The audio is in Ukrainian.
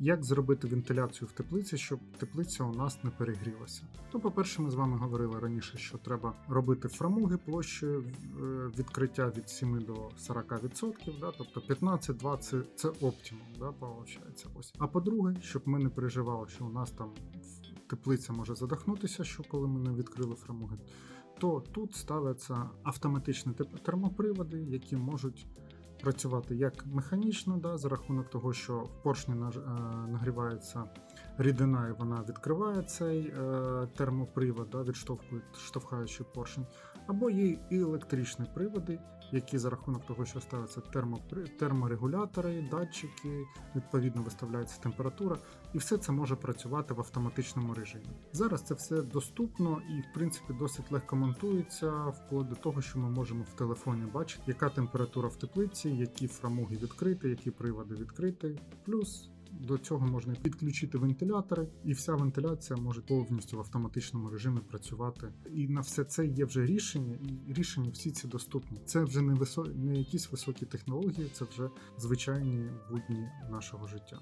Як зробити вентиляцію в теплиці, щоб теплиця у нас не перегрілася? То, по-перше, ми з вами говорили раніше, що треба робити фрамуги площею е, відкриття від 7 до 40%, да? тобто 15-20 це оптимум, да, виходить. Ось. А по-друге, щоб ми не переживали, що у нас там теплиця може задохнутися, що коли ми не відкрили фрамуги, то тут ставляться автоматичні термоприводи, які можуть працювати як механічно, да, за рахунок того, що в поршні е, нагрівається рідина, і вона відкриває цей е, термопривод, да, відштовхує, штовхаючи поршень, або є і електричні приводи, які за рахунок того, що ставляться терморегулятори, датчики, відповідно виставляється температура, і все це може працювати в автоматичному режимі. Зараз це все доступно і, в принципі, досить легко монтується, вплоть до того, що ми можемо в телефоні бачити, яка температура в теплиці, які фрамуги відкриті, які приводи відкриті. Плюс до цього можна підключити вентилятори, і вся вентиляція може повністю в автоматичному режимі працювати. І на все це є вже рішення, і рішення всі ці доступні. Це вже не висо... не якісь високі технології, це вже звичайні будні нашого життя.